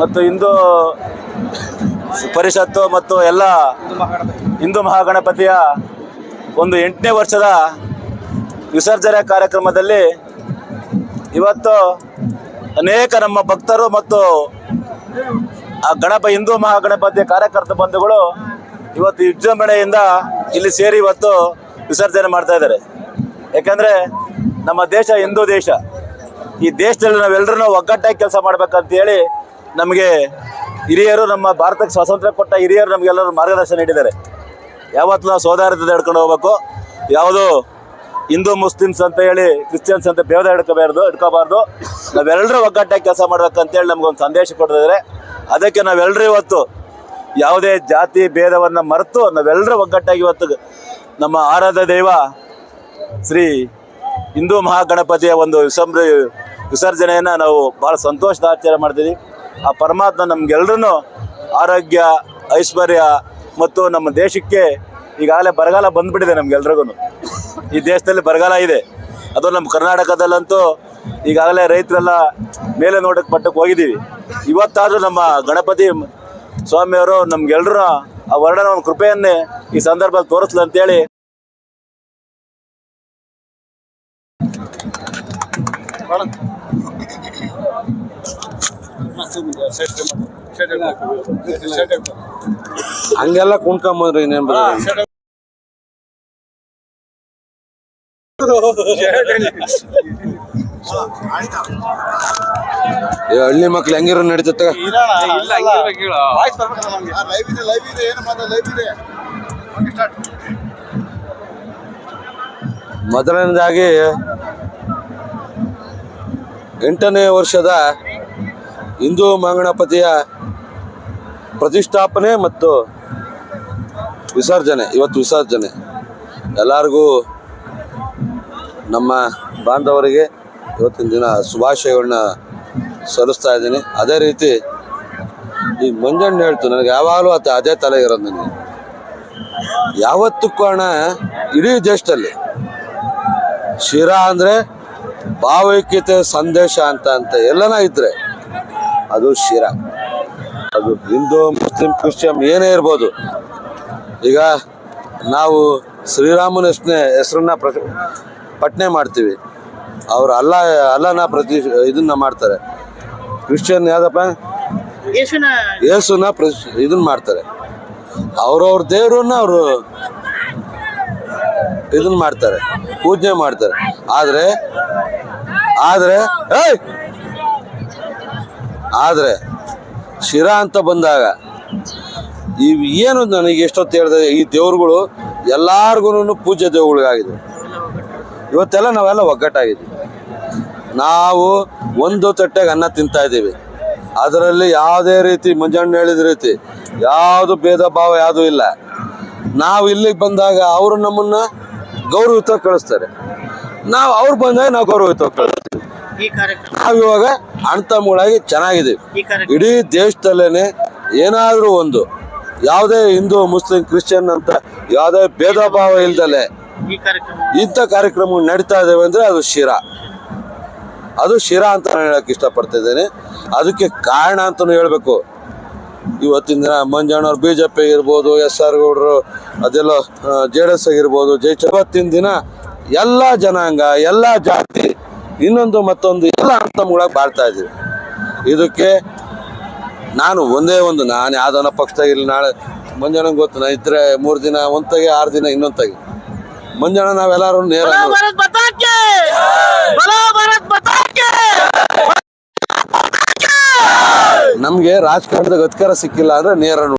ಮತ್ತು ಹಿಂದೂ ಪರಿಷತ್ತು ಮತ್ತು ಎಲ್ಲ ಹಿಂದೂ ಮಹಾಗಣಪತಿಯ ಒಂದು ಎಂಟನೇ ವರ್ಷದ ವಿಸರ್ಜನೆ ಕಾರ್ಯಕ್ರಮದಲ್ಲಿ ಇವತ್ತು ಅನೇಕ ನಮ್ಮ ಭಕ್ತರು ಮತ್ತು ಆ ಗಣಪ ಹಿಂದೂ ಮಹಾಗಣಪತಿಯ ಕಾರ್ಯಕರ್ತ ಬಂಧುಗಳು ಇವತ್ತು ವಿಜೃಂಭಣೆಯಿಂದ ಇಲ್ಲಿ ಸೇರಿ ಇವತ್ತು ವಿಸರ್ಜನೆ ಮಾಡ್ತಾ ಇದ್ದಾರೆ. ಯಾಕಂದರೆ ನಮ್ಮ ದೇಶ ಹಿಂದೂ ದೇಶ. ಈ ದೇಶದಲ್ಲಿ ನಾವೆಲ್ಲರೂ ಒಗ್ಗಟ್ಟಾಗಿ ಕೆಲಸ ಮಾಡ್ಬೇಕಂತ ಹೇಳಿ ನಮಗೆ ಹಿರಿಯರು ನಮ್ಮ ಭಾರತಕ್ಕೆ ಸ್ವಾತಂತ್ರ್ಯ ಕೊಟ್ಟ ಹಿರಿಯರು ನಮಗೆಲ್ಲರೂ ಮಾರ್ಗದರ್ಶನ ನೀಡಿದ್ದಾರೆ. ಯಾವತ್ತು ನಾವು ಸೋದಾರ್ಯತೆ ಹಿಡ್ಕೊಂಡು ಹೋಗ್ಬೇಕು. ಯಾವುದು ಹಿಂದೂ ಮುಸ್ಲಿಮ್ಸ್ ಅಂತ ಹೇಳಿ, ಕ್ರಿಶ್ಚಿಯನ್ಸ್ ಅಂತ ಭೇದ ಹಿಡ್ಕೋಬಾರ್ದು ಹಿಡ್ಕೋಬಾರ್ದು. ನಾವೆಲ್ಲರೂ ಒಗ್ಗಟ್ಟಾಗಿ ಕೆಲಸ ಮಾಡ್ಬೇಕಂತೇಳಿ ನಮಗೊಂದು ಸಂದೇಶ ಕೊಡ್ತಿದ್ದಾರೆ ಅದಕ್ಕೆ ನಾವೆಲ್ಲರೂ ಇವತ್ತು ಯಾವುದೇ ಜಾತಿ ಭೇದವನ್ನು ಮರೆತು ನಾವೆಲ್ಲರೂ ಒಗ್ಗಟ್ಟಾಗಿ ಇವತ್ತು ನಮ್ಮ ಆರಾಧ ದೈವ ಶ್ರೀ ಹಿಂದೂ ಮಹಾಗಣಪತಿಯ ಒಂದು ವಿಸಂ ವಿಸರ್ಜನೆಯನ್ನು ನಾವು ಭಾಳ ಸಂತೋಷದ ಆಚರಣೆ ಮಾಡ್ತೀವಿ ಆ ಪರಮಾತ್ಮ ನಮ್ಗೆಲ್ರೂ ಆರೋಗ್ಯ, ಐಶ್ವರ್ಯ ಮತ್ತು ನಮ್ಮ ದೇಶಕ್ಕೆ ಈಗಾಗಲೇ ಬರಗಾಲ ಬಂದ್ಬಿಟ್ಟಿದೆ ನಮ್ಗೆಲ್ರಿಗೂ ಈ ದೇಶದಲ್ಲಿ ಬರಗಾಲ ಇದೆ. ಅದು ನಮ್ಮ ಕರ್ನಾಟಕದಲ್ಲಂತೂ ಈಗಾಗಲೇ ರೈತರೆಲ್ಲ ಮೇಲೆ ನೋಡಕ್ಕೆ ಪಟ್ಟಕ್ಕೆ ಹೋಗಿದ್ದೀವಿ. ಇವತ್ತಾದರೂ ನಮ್ಮ ಗಣಪತಿ ಸ್ವಾಮಿಯವರು ನಮ್ಗೆಲ್ಲರೂ ಆ ವರ್ಣನ ಕೃಪೆಯನ್ನೇ ಈ ಸಂದರ್ಭದಲ್ಲಿ ತೋರಿಸ್ಲಿ ಅಂತೇಳಿ ಹಂಗೆಲ್ಲ ಕುಣ್ಕೊಂಬಂದ್ರಿ ಇನ್ನೇನ್ ಬರೋದು? ಹಳ್ಳಿ ಮಕ್ಳು ಹೆಂಗಿರೋ ನಡೀತ ಮೊದಲನೇದಾಗಿ ಎಂಟನೇ ವರ್ಷದ ಹಿಂದೂ ಮಂಗಣಪತಿಯ ಪ್ರತಿಷ್ಠಾಪನೆ ಮತ್ತು ವಿಸರ್ಜನೆ, ಇವತ್ತು ವಿಸರ್ಜನೆ. ಎಲ್ಲರಿಗೂ ನಮ್ಮ ಬಾಂಧವರಿಗೆ ಇವತ್ತಿನ ದಿನ ಶುಭಾಶಯಗಳನ್ನ ಸಲ್ಲಿಸ್ತಾ ಇದ್ದೀನಿ. ಅದೇ ರೀತಿ ಈ ಮಂಜಣ್ಣ ಹೇಳ್ತು, ನನಗೆ ಯಾವಾಗಲೂ ಅತ ಅದೇ ತಲೆ ಇರೋದು ನನಗೆ. ಯಾವತ್ತೂ ಕಾರಣ ಇಡೀ ದೇಶದಲ್ಲಿ ಶಿರಾ ಅಂದರೆ ಭಾವೈಕ್ಯತೆ ಸಂದೇಶ ಅಂತ ಅಂತ ಎಲ್ಲನ ಇದ್ರೆ ಅದು ಶಿರಾ ಅದು ಹಿಂದೂ ಮುಸ್ಲಿಂ ಕ್ರಿಶ್ಚಿಯನ್ ಏನೇ ಇರ್ಬೋದು. ಈಗ ನಾವು ಶ್ರೀರಾಮನ ಹೆಸರನ್ನ ಹೆಸರನ್ನ ಪ್ರ ಪಟ್ನೆ ಮಾಡ್ತೀವಿ. ಅವ್ರು ಅಲ್ಲ ಅಲ್ಲನ ಪ್ರತಿ ಇದನ್ನ ಮಾಡ್ತಾರೆ. ಕ್ರಿಶ್ಚಿಯನ್ ಯಾವ್ದಪ್ಪ? ಯೇಸುನ. ಪ್ರತಿ ಪ್ರ ಇದನ್ನ ಮಾಡ್ತಾರೆ. ಅವ್ರವ್ರ ದೇವ್ರನ್ನ ಅವರು ಇದನ್ನ ಮಾಡ್ತಾರೆ. ಪೂಜೆ ಮಾಡ್ತಾರೆ. ಆದ್ರೆ ಆದ್ರೆ ಏಯ್! ಆದ್ರೆ ಶಿರಾ ಅಂತ ಬಂದಾಗ ಈ ಏನು ನನಗೆ ಎಷ್ಟೊತ್ತು ಹೇಳಿದೆ, ಈ ದೇವ್ರುಗಳು ಎಲ್ಲಾರ್ಗು ಪೂಜ್ಯ ದೇವ್ರುಗಳಾಗಿದೆ ಇವತ್ತೆಲ್ಲ ನಾವೆಲ್ಲ ಒಗ್ಗಟ್ಟಾಗಿದ್ದೀವಿ ನಾವು ಒಂದು ತಟ್ಟೆಗೆ ಅನ್ನ ತಿಂತಾ ಇದ್ದೀವಿ. ಅದರಲ್ಲಿ ಯಾವುದೇ ರೀತಿ ಮುಂಜಾನೆ ಹೇಳಿದ ರೀತಿ ಯಾವುದು ಭೇದ ಭಾವ ಯಾವುದೂ ಇಲ್ಲ. ನಾವು ಇಲ್ಲಿಗೆ ಬಂದಾಗ ಅವರು ನಮ್ಮನ್ನ ಗೌರವಿತ ಕಳಿಸ್ತಾರೆ. ನಾವು ಅವ್ರು ಬಂದಾಗ ನಾವು ಗೌರವಿತ ಕಳಿಸ್ತೀವಿ. ಈ ಕಾರ್ಯಕ್ರಮ ನಾವು ಇವಾಗ ಅಣ್ತಮ್ಮಗಳಾಗಿ ಚೆನ್ನಾಗಿದ್ದೀವಿ ಈ ಕಾರ್ಯಕ್ರಮ ಇಡೀ ದೇಶದಲ್ಲೇನೆ ಏನಾದ್ರೂ ಒಂದು ಯಾವುದೇ ಹಿಂದೂ ಮುಸ್ಲಿಂ ಕ್ರಿಶ್ಚಿಯನ್ ಅಂತ ಯಾವುದೇ ಭೇದ ಭಾವ ಇಲ್ದಲೆ ಈ ಕಾರ್ಯಕ್ರಮ ಇಂಥ ಕಾರ್ಯಕ್ರಮ ನಡೀತಾ ಇದ್ದೇವೆ ಅಂದ್ರೆ ಅದು ಶಿರಾ. ಅದು ಶಿರಾ ಅಂತ ನಾನು ಹೇಳಕ್ಕೆ ಇಷ್ಟಪಡ್ತಿದ್ದೇನೆ. ಅದಕ್ಕೆ ಕಾರಣ ಅಂತಲೂ ಹೇಳಬೇಕು. ಇವತ್ತಿನ ದಿನ ಮಂಜಣ್ಣವ್ರು ಬಿ ಜೆ ಪಿ ಇರ್ಬೋದು ಎಸ್ ಆರ್ ಗೌಡರು ಅದೆಲ್ಲ ಜೆ ಡಿ ಎಸ್ ಆಗಿರ್ಬೋದು ಜೈ ಇವತ್ತಿನ ದಿನ ಎಲ್ಲ ಜನಾಂಗ ಎಲ್ಲ ಜಾತಿ ಇನ್ನೊಂದು ಮತ್ತೊಂದು ಎಲ್ಲ ಅಂತಮ್ಗಳಾಗಿ ಬಾಳ್ತಾ ಇದ್ದೀವಿ. ಇದಕ್ಕೆ ನಾನು ಒಂದೇ ಒಂದು ನಾನು ಯಾವ್ದನ ಪಕ್ಷದಾಗಿರಲಿ ನಾಳೆ ಮಂಜಾನ ಗೊತ್ತು ನಾ ಇದ್ರೆ ಮೂರು ದಿನ ಒಂದು ತೆಗೆ ಆರು ದಿನ ಇನ್ನೊಂದು ತೆಗೆ ಮಂಜಣ್ಣ ನಾವೆಲ್ಲರೂ ನೇರ ನಮಗೆ ರಾಜಕಾರಣದಾಗ ಅಧಿಕಾರ ಸಿಕ್ಕಿಲ್ಲ ಅಂದ್ರೆ ನೇರ